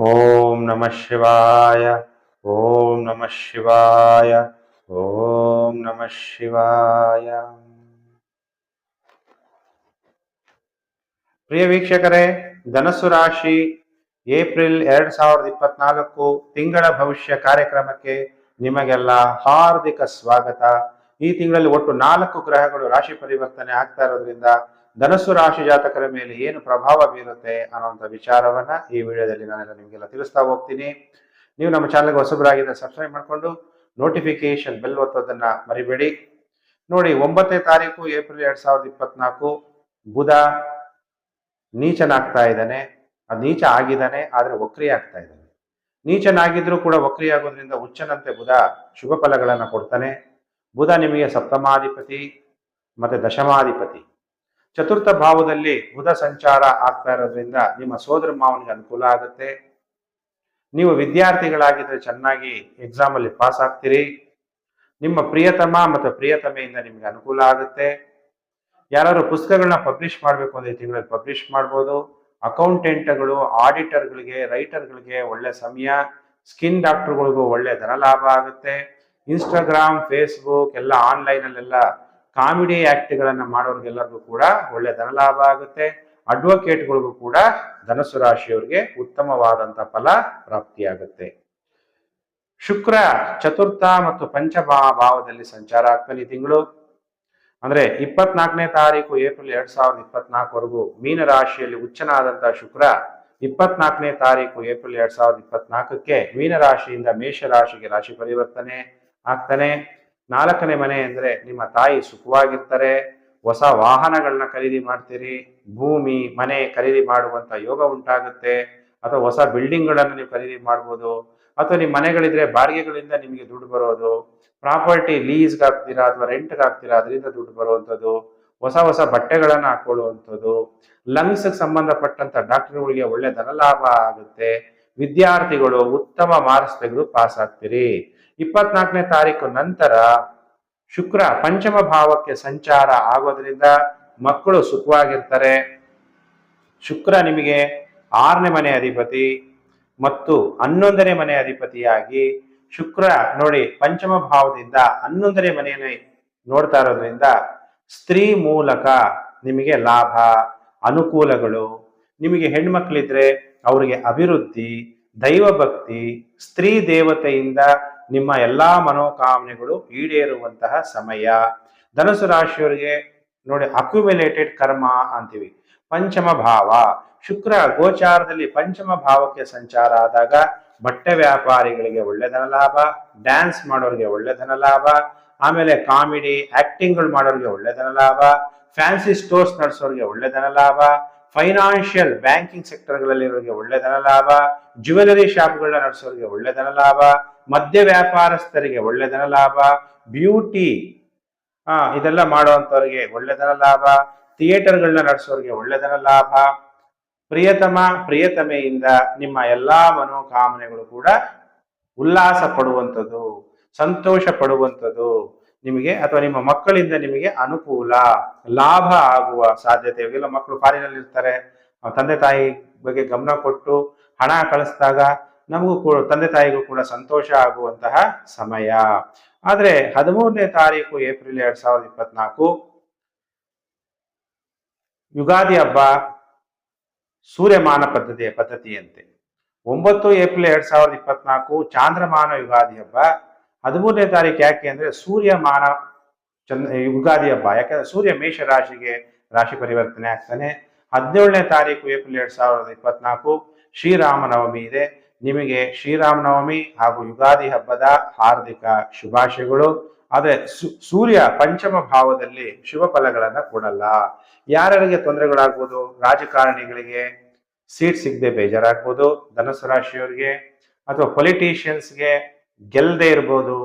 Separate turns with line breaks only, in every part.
ಓಂ ನಮಃ ಶಿವಾಯ, ಓಂ ನಮಃ ಶಿವಾಯ, ಓಂ ನಮಃ ಶಿವಾಯ. ಪ್ರಿಯ ವೀಕ್ಷಕರೇ, ಧನಸ್ಸು ರಾಶಿ ಏಪ್ರಿಲ್ ಎರಡ್ ಸಾವಿರದ ಇಪ್ಪತ್ನಾಲ್ಕು ತಿಂಗಳ ಭವಿಷ್ಯ ಕಾರ್ಯಕ್ರಮಕ್ಕೆ ನಿಮಗೆಲ್ಲ ಹಾರ್ದಿಕ ಸ್ವಾಗತ. ಈ ತಿಂಗಳಲ್ಲಿ ಒಟ್ಟು ನಾಲ್ಕು ಗ್ರಹಗಳು ರಾಶಿ ಪರಿವರ್ತನೆ ಆಗ್ತಾ ಇರೋದ್ರಿಂದ ಧನಸ್ಸು ರಾಶಿ ಜಾತಕರ ಮೇಲೆ ಏನು ಪ್ರಭಾವ ಬೀರುತ್ತೆ ಅನ್ನುವಂಥ ವಿಚಾರವನ್ನ ಈ ವಿಡಿಯೋದಲ್ಲಿ ನಾನೆಲ್ಲ ನಿಮಗೆಲ್ಲ ತಿಳಿಸ್ತಾ ಹೋಗ್ತೀನಿ. ನೀವು ನಮ್ಮ ಚಾನಲ್ಗೆ ಹೊಸಬರಾಗಿದ್ದರೆ ಸಬ್ಸ್ಕ್ರೈಬ್ ಮಾಡಿಕೊಂಡು ನೋಟಿಫಿಕೇಶನ್ ಬೆಲ್ ಒತ್ತೋದನ್ನ ಮರಿಬೇಡಿ. ನೋಡಿ, ಒಂಬತ್ತನೇ ತಾರೀಕು ಏಪ್ರಿಲ್ ಎರಡ್ ಸಾವಿರದ ಇಪ್ಪತ್ನಾಲ್ಕು ಬುಧ ನೀಚನಾಗ್ತಾ ಇದ್ದಾನೆ. ಅದು ನೀಚ ಆಗಿದ್ದಾನೆ, ಆದ್ರೆ ವಕ್ರಿ ಆಗ್ತಾ ಇದ್ದಾನೆ. ನೀಚನಾಗಿದ್ರೂ ಕೂಡ ವಕ್ರಿ ಆಗೋದ್ರಿಂದ ಉಚ್ಚನಂತೆ ಬುಧ ಶುಭ ಫಲಗಳನ್ನು ಕೊಡ್ತಾನೆ. ಬುಧ ನಿಮಗೆ ಸಪ್ತಮಾಧಿಪತಿ ಮತ್ತೆ ದಶಮಾಧಿಪತಿ. ಚತುರ್ಥ ಭಾವದಲ್ಲಿ ಬುಧ ಸಂಚಾರ ಆಗ್ತಾ ಇರೋದ್ರಿಂದ ನಿಮ್ಮ ಸೋದರ ಮಾವನಿಗೆ ಅನುಕೂಲ ಆಗುತ್ತೆ. ನೀವು ವಿದ್ಯಾರ್ಥಿಗಳಾಗಿದ್ರೆ ಚೆನ್ನಾಗಿ ಎಕ್ಸಾಮ್ ಅಲ್ಲಿ ಪಾಸ್ ಆಗ್ತೀರಿ. ನಿಮ್ಮ ಪ್ರಿಯತಮ ಮತ್ತು ಪ್ರಿಯತಮೆಯಿಂದ ನಿಮಗೆ ಅನುಕೂಲ ಆಗುತ್ತೆ. ಯಾರಾದ್ರೂ ಪುಸ್ತಕಗಳನ್ನ ಪಬ್ಲಿಷ್ ಮಾಡಬೇಕು ಅಂದ್ರೆ ತಿಂಗಳಲ್ಲಿ ಪಬ್ಲಿಷ್ ಮಾಡ್ಬೋದು. ಅಕೌಂಟೆಂಟ್ಗಳು ಆಡಿಟರ್ಗಳಿಗೆ ರೈಟರ್ಗಳಿಗೆ ಒಳ್ಳೆ ಸಮಯ. ಸ್ಕಿನ್ ಡಾಕ್ಟರ್ಗಳಿಗೂ ಒಳ್ಳೆ ಧನಲಾಭ ಆಗುತ್ತೆ. ಇನ್ಸ್ಟಾಗ್ರಾಮ್ ಫೇಸ್ಬುಕ್ ಎಲ್ಲ ಆನ್ಲೈನಲ್ಲೆಲ್ಲ ಕಾಮಿಡಿ ಆಕ್ಟ್ಗಳನ್ನ ಮಾಡೋರಿಗೆಲ್ಲರಿಗೂ ಕೂಡ ಒಳ್ಳೆ ಧನಲಾಭ ಆಗುತ್ತೆ. ಅಡ್ವೊಕೇಟ್ಗಳಿಗೂ ಕೂಡ ಧನಸ್ಸು ರಾಶಿಯವರಿಗೆ ಉತ್ತಮವಾದಂತ ಫಲ ಪ್ರಾಪ್ತಿಯಾಗುತ್ತೆ. ಶುಕ್ರ ಚತುರ್ಥ ಮತ್ತು ಪಂಚಭಾ ಭಾವದಲ್ಲಿ ಸಂಚಾರ ಆಗ್ತಾನೆ ಈ ತಿಂಗಳು. ಅಂದ್ರೆ ಇಪ್ಪತ್ನಾಲ್ಕನೇ ತಾರೀಕು ಏಪ್ರಿಲ್ ಎರಡ್ ಸಾವಿರದ ಇಪ್ಪತ್ನಾಲ್ಕವರೆಗೂ ಮೀನ ರಾಶಿಯಲ್ಲಿ ಉಚ್ಚನಾದಂತಹ ಶುಕ್ರ ಇಪ್ಪತ್ನಾಲ್ಕನೇ ತಾರೀಕು ಏಪ್ರಿಲ್ ಎರಡ್ ಸಾವಿರದ ಇಪ್ಪತ್ನಾಲ್ಕಕ್ಕೆ ಮೀನ ರಾಶಿಯಿಂದ ಮೇಷ ರಾಶಿಗೆ ರಾಶಿ ಪರಿವರ್ತನೆ ಆಗ್ತಾನೆ. ನಾಲ್ಕನೇ ಮನೆ ಅಂದ್ರೆ ನಿಮ್ಮ ತಾಯಿ ಸುಖವಾಗಿರ್ತಾರೆ, ಹೊಸ ವಾಹನಗಳನ್ನ ಖರೀದಿ ಮಾಡ್ತೀರಿ, ಭೂಮಿ, ಮನೆ ಖರೀದಿ ಮಾಡುವಂತ ಯೋಗ ಉಂಟಾಗುತ್ತೆ, ಅಥವಾ ಹೊಸ ಬಿಲ್ಡಿಂಗ್ಗಳನ್ನು ನೀವು ಖರೀದಿ ಮಾಡ್ಬೋದು, ಅಥವಾ ನಿಮ್ಮ ಮನೆಗಳಿದ್ರೆ ಬಾಡಿಗೆಗಳಿಂದ ನಿಮಗೆ ದುಡ್ಡು ಬರೋದು, ಪ್ರಾಪರ್ಟಿ ಲೀಸ್ಗೆ ಹಾಕ್ತೀರಾ ಅಥವಾ ರೆಂಟ್ಗೆ ಹಾಕ್ತೀರಾ, ಅದರಿಂದ ದುಡ್ಡು ಬರುವಂಥದ್ದು, ಹೊಸ ಹೊಸ ಬಟ್ಟೆಗಳನ್ನು ಹಾಕೊಳ್ಳುವಂಥದ್ದು ಲಂಗ್ಸ್ ಸಂಬಂಧಪಟ್ಟಂತ ಡಾಕ್ಟರ್ಗಳಿಗೆ ಒಳ್ಳೆ ಧನಲಾಭ ಆಗುತ್ತೆ, ವಿದ್ಯಾರ್ಥಿಗಳು ಉತ್ತಮ ಮಾರ್ಕ್ಸ್ ತೆಗೆದು ಪಾಸ್ ಆಗ್ತೀರಿ. ಇಪ್ಪತ್ನಾಲ್ಕನೇ ತಾರೀಕು ನಂತರ ಶುಕ್ರ ಪಂಚಮ ಭಾವಕ್ಕೆ ಸಂಚಾರ ಆಗೋದ್ರಿಂದ ಮಕ್ಕಳು ಸುಖವಾಗಿರ್ತಾರೆ. ಶುಕ್ರ ನಿಮಗೆ ಆರನೇ ಮನೆ ಅಧಿಪತಿ ಮತ್ತು ಹನ್ನೊಂದನೇ ಮನೆ ಅಧಿಪತಿಯಾಗಿ ಶುಕ್ರ ನೋಡಿ ಪಂಚಮ ಭಾವದಿಂದ ಹನ್ನೊಂದನೇ ಮನೆಯನ್ನು ನೋಡ್ತಾ ಇರೋದ್ರಿಂದ ಸ್ತ್ರೀ ಮೂಲಕ ನಿಮಗೆ ಲಾಭ, ಅನುಕೂಲಗಳು, ನಿಮಗೆ ಹೆಣ್ಮಕ್ಳಿದ್ರೆ ಅವರಿಗೆ ಅಭಿವೃದ್ಧಿ ದೈವ ಭಕ್ತಿ ಸ್ತ್ರೀ ದೇವತೆಯಿಂದ ನಿಮ್ಮ ಎಲ್ಲಾ ಮನೋಕಾಮನೆಗಳು ಈಡೇರುವಂತಹ ಸಮಯ. ಧನಸು ರಾಶಿಯವರಿಗೆ ನೋಡಿ ಅಕ್ಯುಮಿಲೇಟೆಡ್ ಕರ್ಮ ಅಂತೀವಿ. ಪಂಚಮ ಭಾವ. ಶುಕ್ರ ಗೋಚಾರದಲ್ಲಿ ಪಂಚಮ ಭಾವಕ್ಕೆ ಸಂಚಾರ ಆದಾಗ ಬಟ್ಟೆ ವ್ಯಾಪಾರಿಗಳಿಗೆ ಒಳ್ಳೆ ಧನ ಲಾಭ ಡ್ಯಾನ್ಸ್ ಮಾಡೋರಿಗೆ ಒಳ್ಳೆ ಧನ ಲಾಭ, ಆಮೇಲೆ ಕಾಮಿಡಿ ಆಕ್ಟಿಂಗ್ಗಳು ಮಾಡೋರಿಗೆ ಒಳ್ಳೆ ಧನ ಲಾಭ ಫ್ಯಾನ್ಸಿ ಸ್ಟೋರ್ಸ್ ನಡೆಸೋರಿಗೆ ಒಳ್ಳೆ ಧನ ಲಾಭ ಫೈನಾನ್ಷಿಯಲ್ ಬ್ಯಾಂಕಿಂಗ್ ಸೆಕ್ಟರ್ಗಳಲ್ಲಿರೋರಿಗೆ ಒಳ್ಳೆ ಧನ ಲಾಭ ಜ್ಯುವೆಲರಿ ಶಾಪ್ಗಳನ್ನ ನಡೆಸೋರಿಗೆ ಒಳ್ಳೆ ಲಾಭ, ಮದ್ಯ ವ್ಯಾಪಾರಸ್ಥರಿಗೆ ಒಳ್ಳೆ ಧನ ಲಾಭ ಬ್ಯೂಟಿ ಆ, ಇದೆಲ್ಲ ಮಾಡುವಂತವ್ರಿಗೆ ಒಳ್ಳೆ ಧನ ಲಾಭ ಥಿಯೇಟರ್ಗಳನ್ನ ನಡೆಸೋರಿಗೆ ಒಳ್ಳೆ ಧನ ಲಾಭ. ಪ್ರಿಯತಮ, ಪ್ರಿಯತಮೆಯಿಂದ ನಿಮ್ಮ ಎಲ್ಲಾ ಮನೋಕಾಮನೆಗಳು ಕೂಡ ಉಲ್ಲಾಸ ಪಡುವಂಥದ್ದು, ಸಂತೋಷ ಪಡುವಂಥದ್ದು. ನಿಮಗೆ ಅಥವಾ ನಿಮ್ಮ ಮಕ್ಕಳಿಂದ ನಿಮಗೆ ಅನುಕೂಲ, ಲಾಭ ಆಗುವ ಸಾಧ್ಯತೆ ಇವಾಗೆಲ್ಲ ಮಕ್ಕಳು ಫಾರಿನಲ್ಲಿ ಇರ್ತಾರೆ. ತಂದೆ ತಾಯಿ ಬಗ್ಗೆ ಗಮನ ಕೊಟ್ಟು ಹಣ ಕಳಿಸಿದಾಗ ನಮಗೂ ಕೂಡ, ತಂದೆ ತಾಯಿಗೂ ಕೂಡ ಸಂತೋಷ ಆಗುವಂತಹ ಸಮಯ. ಆದರೆ ಹದಿಮೂರನೇ ತಾರೀಕು ಏಪ್ರಿಲ್ ಎರಡ್ ಸಾವಿರದ ಇಪ್ಪತ್ನಾಲ್ಕು, ಯುಗಾದಿ ಹಬ್ಬ ಸೂರ್ಯಮಾನ ಪದ್ಧತಿಯ ಪದ್ಧತಿಯಂತೆ. ಒಂಬತ್ತು ಏಪ್ರಿಲ್ ಎರಡ್ ಸಾವಿರದ ಇಪ್ಪತ್ನಾಲ್ಕು, ಚಾಂದ್ರಮಾನ ಯುಗಾದಿ ಹಬ್ಬ. ಹದಿಮೂರನೇ ತಾರೀಕು ಯಾಕೆ ಅಂದ್ರೆ ಸೂರ್ಯಮಾನ ಚಂದ್ರ ಯುಗಾದಿ ಹಬ್ಬ, ಯಾಕಂದ್ರೆ ಸೂರ್ಯ ಮೇಷ ರಾಶಿಗೆ ರಾಶಿ ಪರಿವರ್ತನೆ ಆಗ್ತಾನೆ. ಹದಿನೇಳನೇ ತಾರೀಕು ಏಪ್ರಿಲ್ ಎರಡ್ ಸಾವಿರದ ಇಪ್ಪತ್ನಾಲ್ಕು, ಶ್ರೀರಾಮನವಮಿ ಇದೆ. ನಿಮಗೆ ಶ್ರೀರಾಮನವಮಿ ಹಾಗೂ ಯುಗಾದಿ ಹಬ್ಬದ ಹಾರ್ದಿಕ ಶುಭಾಶಯಗಳು. ಆದರೆ ಸೂರ್ಯ ಪಂಚಮ ಭಾವದಲ್ಲಿ ಶುಭ ಫಲಗಳನ್ನ ಕೊಡಲ್ಲ. ಯಾರ್ಯಾರಿಗೆ ತೊಂದರೆಗಳಾಗ್ಬೋದು? ರಾಜಕಾರಣಿಗಳಿಗೆ ಸೀಟ್ ಸಿಗದೆ ಬೇಜಾರಾಗ್ಬೋದು. ಧನಸು ರಾಶಿಯವರಿಗೆ ಅಥವಾ ಪೊಲಿಟಿಷಿಯನ್ಸ್ಗೆ ಗೆಲ್ಲದೆ ಇರ್ಬೋದು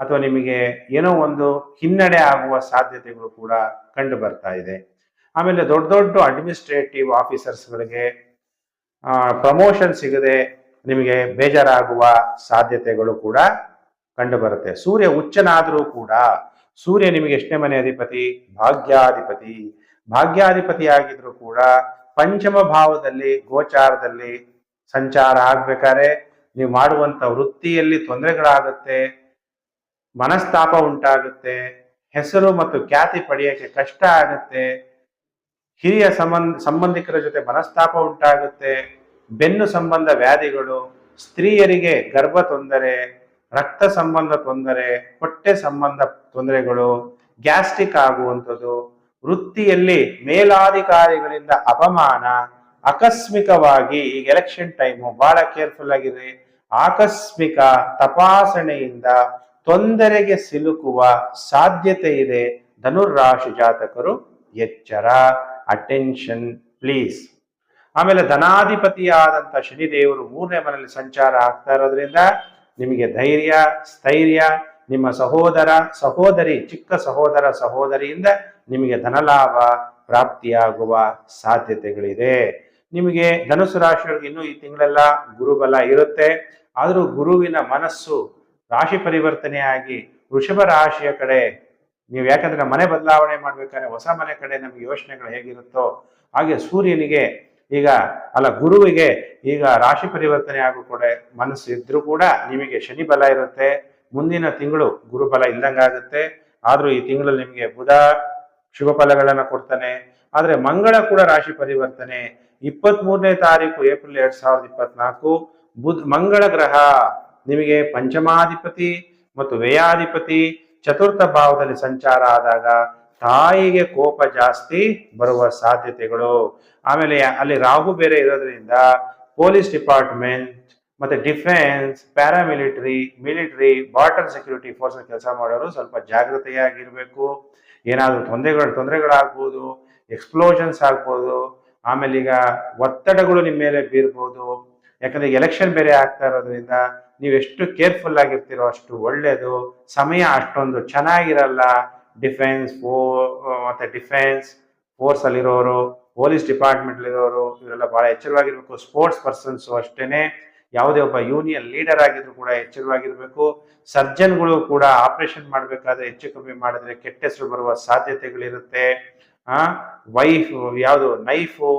ಅಥವಾ ನಿಮಗೆ ಏನೋ ಒಂದು ಹಿನ್ನಡೆ ಆಗುವ ಸಾಧ್ಯತೆಗಳು ಕೂಡ ಕಂಡು ಬರ್ತಾ ಇದೆ. ಆಮೇಲೆ ದೊಡ್ಡ ದೊಡ್ಡ ಅಡ್ಮಿನಿಸ್ಟ್ರೇಟಿವ್ ಆಫೀಸರ್ಸ್ಗಳಿಗೆ ಪ್ರಮೋಷನ್ ಸಿಗದೆ ನಿಮಗೆ ಬೇಜಾರಾಗುವ ಸಾಧ್ಯತೆಗಳು ಕೂಡ ಕಂಡು ಬರುತ್ತೆ. ಸೂರ್ಯ ಉಚ್ಚನಾದರೂ ಕೂಡ ಸೂರ್ಯ ನಿಮಗೆ ಎಷ್ಟನೇ ಮನೆ ಅಧಿಪತಿ? ಭಾಗ್ಯಾಧಿಪತಿ. ಭಾಗ್ಯಾಧಿಪತಿ ಆಗಿದ್ರು ಕೂಡ ಪಂಚಮ ಭಾವದಲ್ಲಿ, ಗೋಚಾರದಲ್ಲಿ ಸಂಚಾರ ಆಗ್ಬೇಕಾದ್ರೆ ನೀವು ಮಾಡುವಂತ ವೃತ್ತಿಯಲ್ಲಿ ತೊಂದರೆಗಳಾಗುತ್ತೆ, ಮನಸ್ತಾಪ ಉಂಟಾಗುತ್ತೆ, ಹೆಸರು ಮತ್ತು ಖ್ಯಾತಿ ಪಡೆಯಕ್ಕೆ ಕಷ್ಟ ಆಗುತ್ತೆ, ಹಿರಿಯ ಸಂಬಂಧ, ಸಂಬಂಧಿಕರ ಜೊತೆ ಮನಸ್ತಾಪ ಉಂಟಾಗುತ್ತೆ, ಬೆನ್ನು ಸಂಬಂಧ ವ್ಯಾಧಿಗಳು, ಸ್ತ್ರೀಯರಿಗೆ ಗರ್ಭ ತೊಂದರೆ, ರಕ್ತ ಸಂಬಂಧ ತೊಂದರೆ, ಹೊಟ್ಟೆ ಸಂಬಂಧ ತೊಂದರೆಗಳು, ಗ್ಯಾಸ್ಟ್ರಿಕ್ ಆಗುವಂಥದ್ದು, ವೃತ್ತಿಯಲ್ಲಿ ಮೇಲಾಧಿಕಾರಿಗಳಿಂದ ಅಪಮಾನ ಆಕಸ್ಮಿಕವಾಗಿ ಈಗ ಎಲೆಕ್ಷನ್ ಟೈಮು ಬಹಳ ಕೇರ್ಫುಲ್ ಆಗಿದೆ. ಆಕಸ್ಮಿಕ ತಪಾಸಣೆಯಿಂದ ತೊಂದರೆಗೆ ಸಿಲುಕುವ ಸಾಧ್ಯತೆ ಇದೆ. ಧನುರಾಶಿ ಜಾತಕರು ಎಚ್ಚರ ಅಟೆನ್ಷನ್ ಪ್ಲೀಸ್ ಆಮೇಲೆ ಧನಾಧಿಪತಿಯಾದಂಥ ಶನಿದೇವರು ಮೂರನೇ ಮನೆಯಲ್ಲಿ ಸಂಚಾರ ಆಗ್ತಾ ಇರೋದ್ರಿಂದ ನಿಮಗೆ ಧೈರ್ಯ, ಸ್ಥೈರ್ಯ, ನಿಮ್ಮ ಸಹೋದರ, ಸಹೋದರಿ, ಚಿಕ್ಕ ಸಹೋದರ, ಸಹೋದರಿಯಿಂದ ನಿಮಗೆ ಧನಲಾಭ ಪ್ರಾಪ್ತಿಯಾಗುವ ಸಾಧ್ಯತೆಗಳಿದೆ. ನಿಮಗೆ ಧನುಸು ರಾಶಿಯೊಳಗೆ ಇನ್ನೂ ಈ ತಿಂಗಳೆಲ್ಲ ಗುರುಬಲ ಇರುತ್ತೆ. ಆದರೂ ಗುರುವಿನ ಮನಸ್ಸು ರಾಶಿ ಪರಿವರ್ತನೆಯಾಗಿ ವೃಷಭ ರಾಶಿಯ ಕಡೆ, ನೀವು ಯಾಕಂದ್ರೆ ಮನೆ ಬದಲಾವಣೆ ಮಾಡ್ಬೇಕಾದ್ರೆ ಹೊಸ ಮನೆ ಕಡೆ ನಮಗೆ ಯೋಚನೆಗಳು ಹೇಗಿರುತ್ತೋ ಹಾಗೆ ಸೂರ್ಯನಿಗೆ ಈಗ, ಅಲ್ಲ ಗುರುವಿಗೆ ಈಗ ರಾಶಿ ಪರಿವರ್ತನೆ ಆಗೋ ಕೂಡ ಮನಸ್ಸು ಇದ್ರೂ ಕೂಡ ನಿಮಗೆ ಶನಿ ಬಲ ಇರುತ್ತೆ. ಮುಂದಿನ ತಿಂಗಳು ಗುರುಬಲ ಇಲ್ದಂಗಾಗುತ್ತೆ ಆದ್ರೂ ಈ ತಿಂಗಳಲ್ಲಿ ನಿಮಗೆ ಬುಧ ಶುಭ ಫಲಗಳನ್ನ ಕೊಡ್ತಾನೆ. ಆದ್ರೆ ಮಂಗಳ ಕೂಡ ರಾಶಿ ಪರಿವರ್ತನೆ ಇಪ್ಪತ್ತ್ ಮೂರನೇ ತಾರೀಕು ಏಪ್ರಿಲ್ ಎರಡ್ ಸಾವಿರದ ಇಪ್ಪತ್ನಾಲ್ಕು ಬುಧ್, ಮಂಗಳ ಗ್ರಹ. ನಿಮಗೆ ಪಂಚಮಾಧಿಪತಿ ಮತ್ತು ವ್ಯಯಾಧಿಪತಿ ಚತುರ್ಥ ಭಾವದಲ್ಲಿ ಸಂಚಾರ ಆದಾಗ ತಾಯಿಗೆ ಕೋಪ ಜಾಸ್ತಿ ಬರುವ ಸಾಧ್ಯತೆಗಳು. ಆಮೇಲೆ ಅಲ್ಲಿ ರಾಹು ಬೇರೆ ಇರೋದ್ರಿಂದ ಪೊಲೀಸ್ ಡಿಪಾರ್ಟ್ಮೆಂಟ್ ಮತ್ತೆ defence, paramilitary, military border security force ಕೆಲಸ ಮಾಡೋರು ಸ್ವಲ್ಪ ಜಾಗೃತೆಯಾಗಿರ್ಬೇಕು ಏನಾದರೂ ತೊಂದರೆಗಳು, ತೊಂದರೆಗಳಾಗ್ಬೋದು, ಎಕ್ಸ್ಪ್ಲೋಷನ್ಸ್ ಆಗ್ಬೋದು ಆಮೇಲೆ ಈಗ ಒತ್ತಡಗಳು ನಿಮ್ಮ ಮೇಲೆ ಬೀರ್ಬೋದು. ಯಾಕಂದ್ರೆ ಎಲೆಕ್ಷನ್ ಬೇರೆ ಆಗ್ತಾ ಇರೋದ್ರಿಂದ ನೀವು ಎಷ್ಟು ಕೇರ್ಫುಲ್ ಆಗಿರ್ತೀರೋ ಅಷ್ಟು ಒಳ್ಳೆಯದು ಸಮಯ ಅಷ್ಟೊಂದು ಚೆನ್ನಾಗಿರಲ್ಲ. ಡಿಫೆನ್ಸ್ ಫೋ ಮತ್ತೆ ಡಿಫೆನ್ಸ್ ಫೋರ್ಸ್ ಅಲ್ಲಿರೋರು ಪೊಲೀಸ್ ಡಿಪಾರ್ಟ್ಮೆಂಟ್ ಇರೋರು ಇವರೆಲ್ಲ ಬಹಳ ಎಚ್ಚರವಾಗಿರ್ಬೇಕು. ಸ್ಪೋರ್ಟ್ಸ್ ಪರ್ಸನ್ಸ್ ಅಷ್ಟೇನೆ. ಯಾವುದೇ ಒಬ್ಬ ಯೂನಿಯನ್ ಲೀಡರ್ ಆಗಿದ್ರು ಕೂಡ ಎಚ್ಚರವಾಗಿರಬೇಕು. ಸರ್ಜನ್ಗಳು ಕೂಡ ಆಪರೇಷನ್ ಮಾಡಬೇಕಾದ್ರೆ ಹೆಚ್ಚು ಕಮ್ಮಿ ಮಾಡಿದ್ರೆ ಕೆಟ್ಟ ಹೆಸರು ಬರುವ ಸಾಧ್ಯತೆಗಳಿರುತ್ತೆ. ಆ ವೈಫ್ ಯಾವುದು ನೈಫು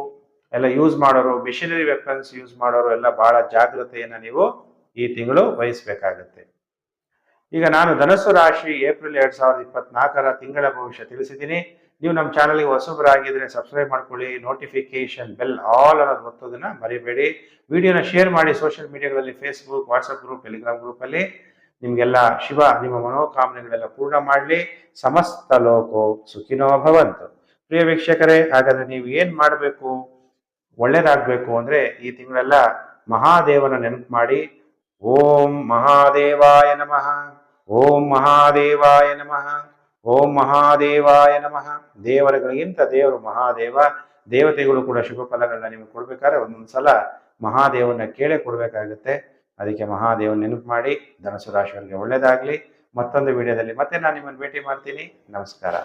ಎಲ್ಲ ಯೂಸ್ ಮಾಡೋರು ಮಿಷನರಿ ವೆಪನ್ಸ್ ಯೂಸ್ ಮಾಡೋರು ಎಲ್ಲ ಬಹಳ ಜಾಗ್ರತೆಯನ್ನು ನೀವು ಈ ತಿಂಗಳು ವಹಿಸಬೇಕಾಗತ್ತೆ. ಈಗ ನಾನು ಧನಸ್ಸು ರಾಶಿ ಏಪ್ರಿಲ್ ಎರಡ್ ಸಾವಿರದ ಇಪ್ಪತ್ನಾಲ್ಕರ ತಿಂಗಳ ಭವಿಷ್ಯ ತಿಳಿಸಿದ್ದೀನಿ. ನೀವು ನಮ್ಮ ಚಾನಲ್ಗೆ ಹೊಸಬರಾಗಿದ್ರೆ ಸಬ್ಸ್ಕ್ರೈಬ್ ಮಾಡ್ಕೊಳ್ಳಿ ನೋಟಿಫಿಕೇಶನ್ ಬೆಲ್ ಆಲ್ ಅನ್ನೋದು ಒತ್ತೋದನ್ನ ಮರಿಬೇಡಿ. ವಿಡಿಯೋನ ಶೇರ್ ಮಾಡಿ ಸೋಷಿಯಲ್ ಮೀಡಿಯಾಗಳಲ್ಲಿ ಫೇಸ್ಬುಕ್ ವಾಟ್ಸಪ್ ಗ್ರೂಪ್ ಟೆಲಿಗ್ರಾಮ್ ಗ್ರೂಪಲ್ಲಿ ನಿಮ್ಗೆಲ್ಲ ಶಿವ, ನಿಮ್ಮ ಮನೋಕಾಮನೆಗಳೆಲ್ಲ ಪೂರ್ಣ ಮಾಡಲಿ. ಸಮಸ್ತ ಲೋಕೋ ಸುಖಿನೋ ಭವಂತು. ಪ್ರಿಯ ವೀಕ್ಷಕರೇ, ಹಾಗಾದ್ರೆ ನೀವು ಏನ್ ಮಾಡಬೇಕು? ಒಳ್ಳೇದಾಗಬೇಕು ಅಂದ್ರೆ ಈ ತಿಂಗಳೆಲ್ಲ ಮಹಾದೇವನ ನೆನಪು ಮಾಡಿ. ಓಂ ಮಹಾದೇವಾಯ ನಮಃ. ಓಂ ಮಹಾದೇವಾಯ ನಮಃ. ಓಂ ಮಹಾದೇವಾಯ ನಮಃ. ದೇವರುಗಳಿಗಿಂತ ದೇವರು, ಮಹಾದೇವ. ದೇವತೆಗಳು ಕೂಡ ಶುಭ ಫಲಗಳನ್ನ ನಿಮ್ಗೆ ಕೊಡ್ಬೇಕಾದ್ರೆ ಒಂದೊಂದ್ಸಲ ಮಹಾದೇವನ ಕೇಳೇ ಕೊಡ್ಬೇಕಾಗುತ್ತೆ. ಅದಕ್ಕೆ ಮಹಾದೇವನ ನೆನಪು ಮಾಡಿ, ಧನಸು ರಾಶಿಯವರಿಗೆ ಒಳ್ಳೇದಾಗ್ಲಿ. ಮತ್ತೊಂದು ವಿಡಿಯೋದಲ್ಲಿ ಮತ್ತೆ ನಾನು ನಿಮ್ಮನ್ನು ಭೇಟಿ ಮಾಡ್ತೀನಿ. ನಮಸ್ಕಾರ.